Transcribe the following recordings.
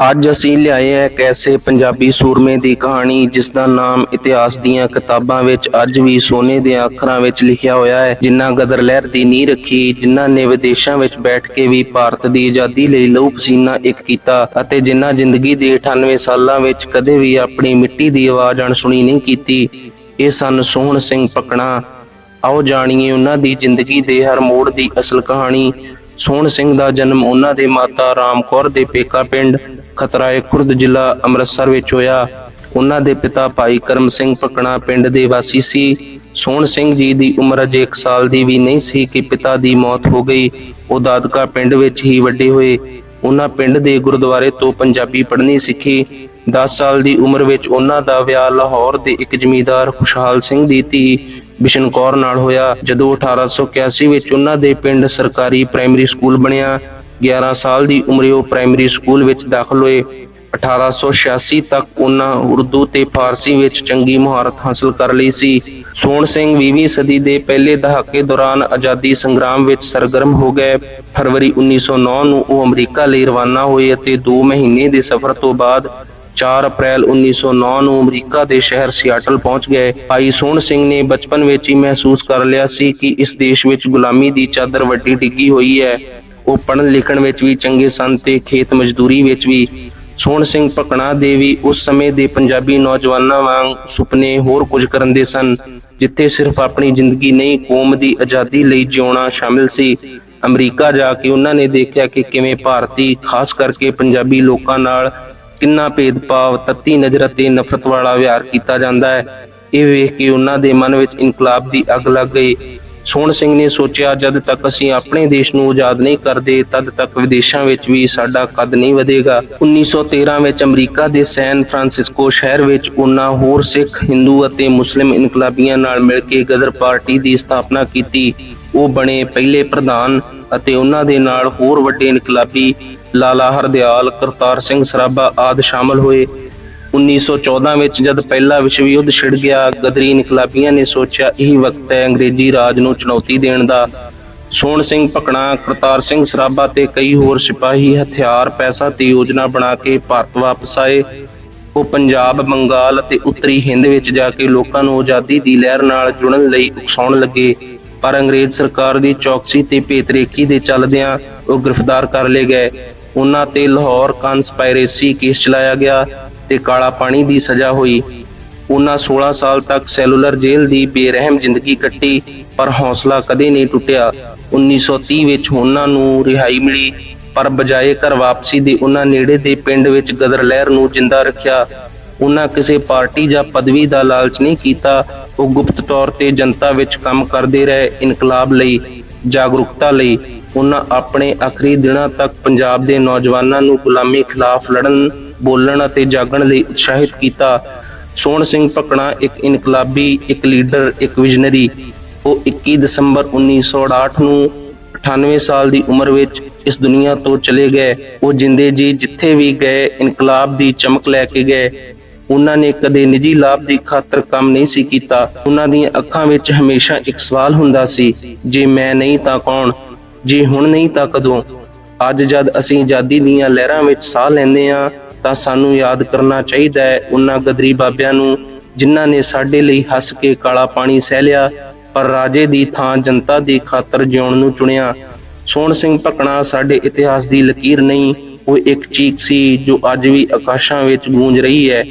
ਅੱਜ ਅਸੀਂ ਲਿਆਏ ਹਾਂ ਇੱਕ ਐਸੇ ਪੰਜਾਬੀ ਸੂਰਮੇ ਦੀ ਕਹਾਣੀ ਜਿਸ ਦਾ ਨਾਮ ਇਤਿਹਾਸ ਦੀਆਂ ਕਿਤਾਬਾਂ ਵਿੱਚ ਅੱਜ ਵੀ ਸੋਨੇ ਦੇ ਅੱਖਰਾਂ ਵਿੱਚ ਲਿਖਿਆ ਹੋਇਆ ਹੈ। ਜਿਨ੍ਹਾਂ ਗਦਰ ਲਹਿਰ ਦੀ ਨੀਂਹ ਰੱਖੀ, ਜਿਨ੍ਹਾਂ ਨੇ ਵਿਦੇਸ਼ਾਂ ਵਿੱਚ ਬੈਠ ਕੇ ਵੀ ਭਾਰਤ ਦੀ ਆਜ਼ਾਦੀ ਲਈ ਲਹੂ ਪਸੀਨਾ ਇੱਕ ਕੀਤਾ ਅਤੇ ਜਿਨ੍ਹਾਂ ਜ਼ਿੰਦਗੀ ਦੇ 98 ਸਾਲਾਂ ਵਿੱਚ ਕਦੇ ਵੀ ਆਪਣੀ ਮਿੱਟੀ ਦੀ ਆਵਾਜ਼ ਅਣਸੁਣੀ ਨਹੀਂ ਕੀਤੀ, ਇਹ ਸਨ ਸੋਹਣ ਸਿੰਘ ਪਕਣਾ। ਆਓ ਜਾਣੀਏ ਉਹਨਾਂ ਦੀ ਜ਼ਿੰਦਗੀ ਦੇ ਹਰ ਮੋੜ ਦੀ ਅਸਲ ਕਹਾਣੀ। ਸੋਹਣ ਸਿੰਘ ਦਾ ਜਨਮ ਉਹਨਾਂ ਦੇ ਮਾਤਾ ਰਾਮ ਕੌਰ ਦੇ ਪੇਕਾ ਪਿੰਡ ਖਤਰਾਏ ਖੁਰਦ ਜ਼ਿਲ੍ਹਾ ਅੰਮ੍ਰਿਤਸਰ ਵਿੱਚ ਹੋਇਆ। ਉਹਨਾਂ ਦੇ ਪਿਤਾ ਭਾਈ ਕਰਮ ਸਿੰਘ ਪਕਣਾ ਪਿੰਡ ਦੇ ਵਾਸੀ ਸੀ। ਸੋਹਣ ਸਿੰਘ ਜੀ ਦੀ ਉਮਰ ਅਜੇ 1 ਸਾਲ ਦੀ ਵੀ ਨਹੀਂ ਸੀ ਕਿ ਪਿਤਾ ਦੀ ਮੌਤ ਹੋ ਗਈ। ਉਹ ਦਾਦਕਾ ਪਿੰਡ ਵਿੱਚ ਹੀ ਵੱਡੇ ਹੋਏ। ਉਹਨਾਂ ਪਿੰਡ ਦੇ ਗੁਰਦੁਆਰੇ ਤੋਂ ਪੰਜਾਬੀ ਪੜ੍ਹਨੀ ਸਿੱਖੀ। 10 ਸਾਲ ਦੀ ਉਮਰ ਵਿੱਚ ਉਹਨਾਂ ਦਾ ਵਿਆਹ ਲਾਹੌਰ ਦੇ ਇੱਕ ਜ਼ਮੀਂਦਾਰ ਖੁਸ਼ਹਾਲ ਸਿੰਘ ਦੀ ਧੀ ਬਿਸ਼ਨ ਕੌਰ ਨਾਲ ਹੋਇਆ। ਜਦੋਂ 1881 ਵਿੱਚ ਉਹਨਾਂ ਦੇ ਪਿੰਡ ਸਰਕਾਰੀ ਪ੍ਰਾਇਮਰੀ ਸਕੂਲ ਬਣਿਆ 11 ਸਾਲ ਦੀ ਉਮਰੇ ਉਹ ਪ੍ਰਾਇਮਰੀ ਸਕੂਲ ਵਿੱਚ ਦਾਖਲ ਹੋਏ। 1886 ਤੱਕ ਉਹਨਾਂ ਉਰਦੂ ਤੇ ਫਾਰਸੀ ਵਿੱਚ ਚੰਗੀ ਮੁਹਾਰਤ ਹਾਸਲ ਕਰ ਲਈ ਸੀ। ਸੋਹਣ ਸਿੰਘ 20ਵੀਂ ਸਦੀ ਦੇ ਪਹਿਲੇ ਦਹਾਕੇ ਦੌਰਾਨ ਆਜ਼ਾਦੀ ਸੰਗਰਾਮ ਵਿੱਚ ਸਰਗਰਮ ਹੋ ਗਏ। ਫਰਵਰੀ 1909 ਨੂੰ ਉਹ ਅਮਰੀਕਾ ਲਈ ਰਵਾਨਾ ਹੋਏ ਅਤੇ 2 ਮਹੀਨੇ ਦੇ ਸਫ਼ਰ ਤੋਂ ਬਾਅਦ 4 ਅਪ੍ਰੈਲ 1909 ਨੂੰ ਅਮਰੀਕਾ ਦੇ ਸ਼ਹਿਰ ਸਿਆਟਲ ਪਹੁੰਚ ਗਏ। ਭਾਈ ਸੋਹਣ ਸਿੰਘ ਨੇ ਬਚਪਨ ਵਿੱਚ ਹੀ ਮਹਿਸੂਸ ਕਰ ਲਿਆ ਸੀ ਕਿ ਇਸ ਦੇਸ਼ ਵਿੱਚ ਗੁਲਾਮੀ ਦੀ ਚਾਦਰ ਵੱਡੀ ਡਿੱਗੀ ਹੋਈ ਹੈ। ਉਹ ਪੜ੍ਹਨ ਲਿਖਣ ਵਿੱਚ ਵੀ ਚੰਗੇ ਸਨ ਤੇ ਖੇਤ ਮਜ਼ਦੂਰੀ ਵਿੱਚ ਵੀ। ਸੋਹਣ ਸਿੰਘ ਪਕਣਾ ਦੇ ਵੀ ਉਸ ਸਮੇਂ ਦੇ ਪੰਜਾਬੀ ਨੌਜਵਾਨਾਂ ਵਾਂਗ ਸੁਪਨੇ ਹੋਰ ਕੁਝ ਕਰਨ ਦੇ ਸਨ, ਜਿੱਥੇ ਸਿਰਫ ਆਪਣੀ ਜ਼ਿੰਦਗੀ ਨਹੀਂ, ਕੌਮ ਦੀ ਆਜ਼ਾਦੀ ਲਈ ਜਿਉਣਾ ਸ਼ਾਮਿਲ ਸੀ। ਅਮਰੀਕਾ ਜਾ ਕੇ ਉਹਨਾਂ ਨੇ ਦੇਖਿਆ ਕਿ ਕਿਵੇਂ ਭਾਰਤੀ, ਖਾਸ ਕਰਕੇ ਪੰਜਾਬੀ ਲੋਕਾਂ ਨਾਲ ਕਿੰਨਾ ਭੇਦਭਾਵ, ਤੱਤੀ ਨਜ਼ਰ ਅਤੇ ਨਫ਼ਰਤ ਵਾਲਾ ਵਿਹਾਰ ਕੀਤਾ ਜਾਂਦਾ ਹੈ। ਇਹ ਵੇਖ ਕੇ ਉਹਨਾਂ ਦੇ ਮਨ ਵਿੱਚ ਇਨਕਲਾਬ ਦੀ ਅੱਗ ਲੱਗ ਗਈ। ਸੋਹਣ ਸਿੰਘ ਨੇ ਸੋਚਿਆ, ਜਦ ਤੱਕ ਅਸੀਂ ਆਪਣੇ ਦੇਸ਼ ਨੂੰ ਆਜ਼ਾਦ ਨਹੀਂ ਕਰਦੇ, ਤਦ ਤੱਕ ਵਿਦੇਸ਼ਾਂ ਵਿੱਚ ਵੀ ਸਾਡਾ ਕੱਦ ਨਹੀਂ ਵਧੇਗਾ। 1913 ਵਿੱਚ ਅਮਰੀਕਾ ਦੇ ਸੈਨ ਫਰਾਂਸਿਸਕੋ ਸ਼ਹਿਰ ਵਿੱਚ ਉਹਨਾਂ ਹੋਰ ਸਿੱਖ, ਹਿੰਦੂ ਅਤੇ ਮੁਸਲਿਮ ਇਨਕਲਾਬੀਆਂ ਨਾਲ ਮਿਲ ਕੇ ਗਦਰ ਪਾਰਟੀ ਦੀ ਸਥਾਪਨਾ ਕੀਤੀ। ਉਹ ਬਣੇ ਪਹਿਲੇ ਪ੍ਰਧਾਨ ਅਤੇ ਉਹਨਾਂ ਦੇ ਨਾਲ ਹੋਰ ਵੱਡੇ ਇਨਕਲਾਬੀ ਲਾਲਾ ਹਰਦਿਆਲ, ਕਰਤਾਰ ਸਿੰਘ ਸਰਾਭਾ ਆਦਿ ਸ਼ਾਮਲ ਹੋਏ। 1914 ਵਿੱਚ ਜਦ ਪਹਿਲਾ ਵਿਸ਼ਵ ਯੁੱਧ ਛਿੜ ਗਿਆ, ਗਦਰੀ ਇਨਕਲਾਬੀਆਂ ਨੇ ਸੋਚਿਆ ਇਹੀ ਵਕਤ ਹੈ ਅੰਗਰੇਜ਼ੀ ਰਾਜ ਨੂੰ ਚੁਣੌਤੀ ਦੇਣ ਦਾ। ਸੋਹਣ ਸਿੰਘ ਭਕਣਾ, ਕਰਤਾਰ ਸਿੰਘ ਸਰਾਭਾ ਤੇ ਕਈ ਹੋਰ ਸਿਪਾਹੀ ਹਥਿਆਰ, ਪੈਸਾ ਤੇ ਯੋਜਨਾ ਬਣਾ ਕੇ ਭਾਰਤ ਵਾਪਸ ਆਏ। ਉਹ ਪੰਜਾਬ, ਬੰਗਾਲ ਅਤੇ ਉੱਤਰੀ ਹਿੰਦ ਵਿੱਚ ਜਾ ਕੇ ਲੋਕਾਂ ਨੂੰ ਆਜ਼ਾਦੀ ਦੀ ਲਹਿਰ ਨਾਲ ਜੁੜਨ ਲਈ ਉਕਸਾਉਣ ਲੱਗੇ। ਪਰ ਅੰਗਰੇਜ਼ ਸਰਕਾਰ ਦੀ ਚੌਕਸੀ ਤੇ ਭੇਤਰੇਕੀ ਦੇ ਚੱਲਦਿਆਂ ਉਹ ਗ੍ਰਿਫਤਾਰ ਕਰ ਲਏ ਗਏ। ਉਹਨਾਂ ਤੇ ਲਾਹੌਰ ਕਨਸਪਾਇਰੇਸੀ ਕੇਸ ਚਲਾਇਆ ਗਿਆ। ਤੇ ਕਾਲਾ ਪਾਣੀ ਦੀ ਸਜ਼ਾ ਹੋਈ। ਉਹਨਾਂ 16 ਸਾਲ ਤੱਕ ਸੈਲੂਲਰ ਜੇਲ੍ਹ ਦੀ ਬੇਰਹਿਮ ਜ਼ਿੰਦਗੀ ਕੱਟੀ, ਪਰ ਹੌਸਲਾ ਕਦੇ ਨਹੀਂ ਟੁੱਟਿਆ। 1930 ਵਿੱਚ ਉਹਨਾਂ ਨੂੰ ਰਿਹਾਈ ਮਿਲੀ, ਪਰ ਬਜਾਏ ਘਰ ਵਾਪਸੀ ਦੇ ਉਹਨਾਂ ਨੇੜੇ ਦੇ ਪਿੰਡ ਵਿੱਚ ਗਦਰ ਲਹਿਰ ਨੂੰ ਜਿੰਦਾ ਰੱਖਿਆ। ਉਹਨਾਂ ਕਿਸੇ ਪਾਰਟੀ ਜਾਂ ਪਦਵੀ ਦਾ ਲਾਲਚ ਨਹੀਂ ਕੀਤਾ, ਉਹ ਗੁਪਤ ਤੌਰ ਤੇ ਜਨਤਾ ਵਿੱਚ ਕੰਮ ਕਰਦੇ ਰਹੇ ਇਨਕਲਾਬ ਲਈ। ਜਾਗਰੂਕਤਾ ਲਈ ਉਹਨਾਂ ਆਪਣੇ ਆਖਰੀ ਦਿਨਾਂ ਤੱਕ ਪੰਜਾਬ ਦੇ ਨੌਜਵਾਨਾਂ ਨੂੰ ਗੁਲਾਮੀ ਖਿਲਾਫ ਲੜਨ, ਬੋਲਣ ਅਤੇ ਜਾਗਣ ਲਈ ਉਤਸ਼ਾਹਿਤ ਕੀਤਾ। ਸੋਹਣ ਸਿੰਘ ਪਕਣਾ ਇੱਕ ਇਨਕਲਾਬੀ, ਇੱਕ ਲੀਡਰ, ਇੱਕ ਵਿਜ਼ਨਰੀ। ਉਹ 21 ਦਸੰਬਰ 1968 ਨੂੰ 98 ਸਾਲ ਦੀ ਉਮਰ ਵਿੱਚ ਇਸ ਦੁਨੀਆ ਤੋਂ ਚਲੇ ਗਏ। ਉਹ ਜਿੰਦੇ ਜੀ ਜਿੱਥੇ ਵੀ ਗਏ, ਇਨਕਲਾਬ ਦੀ ਚਮਕ ਲੈ ਕੇ ਗਏ। ਉਹਨਾਂ ਨੇ ਕਦੇ ਨਿੱਜੀ ਲਾਭ ਦੀ ਖਾਤਰ ਕੰਮ ਨਹੀਂ ਸੀ ਕੀਤਾ। ਉਹਨਾਂ ਦੀਆਂ ਅੱਖਾਂ ਵਿੱਚ ਹਮੇਸ਼ਾ ਇੱਕ ਸਵਾਲ ਹੁੰਦਾ ਸੀ, ਜੇ ਮੈਂ ਨਹੀਂ ਤਾਂ ਕੌਣ? ਜੇ ਹੁਣ ਨਹੀਂ ਤਾਂ ਕਦੋਂ? ਅੱਜ ਜਦ ਅਸੀਂ ਆਜ਼ਾਦੀ ਦੀਆਂ ਲਹਿਰਾਂ ਵਿੱਚ ਸਾਹ ਲੈਂਦੇ ਹਾਂ, ਤਾਂ ਸਾਨੂੰ ਯਾਦ ਕਰਨਾ ਚਾਹੀਦਾ ਹੈ ਉਹਨਾਂ ਗਦਰੀ ਬਾਬਿਆਂ ਨੂੰ, ਜਿਨ੍ਹਾਂ ਨੇ ਸਾਡੇ ਲਈ ਹੱਸ ਕੇ ਕਾਲਾ ਪਾਣੀ ਸਹਿ ਲਿਆ, ਪਰ ਰਾਜੇ ਦੀ ਥਾਂ ਜਨਤਾ ਦੀ ਖਾਤਰ ਜਿਉਣ ਨੂੰ ਚੁਣਿਆ। ਸੋਹਣ ਸਿੰਘ ਭਕਣਾ ਸਾਡੇ ਇਤਿਹਾਸ ਦੀ ਲਕੀਰ ਨਹੀਂ, ਉਹ ਇੱਕ ਚੀਕ ਸੀ ਜੋ ਅੱਜ ਵੀ ਆਕਾਸ਼ਾਂ ਵਿੱਚ ਗੂੰਜ ਰਹੀ ਹੈ।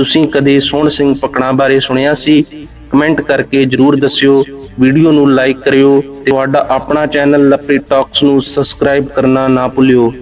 ਤੁਸੀਂ ਕਦੇ ਸੋਹਣ ਸਿੰਘ ਪਕਣਾ ਬਾਰੇ ਸੁਣਿਆ ਸੀ? ਕਮੈਂਟ ਕਰਕੇ ਜਰੂਰ ਦੱਸਿਓ। ਵੀਡੀਓ ਨੂੰ ਲਾਈਕ ਕਰਿਓ ਤੇ ਤੁਹਾਡਾ ਆਪਣਾ ਚੈਨਲ ਲੱਪੀ ਟਾਕਸ ਨੂੰ ਸਬਸਕ੍ਰਾਈਬ ਕਰਨਾ ਨਾ ਭੁੱਲਿਓ।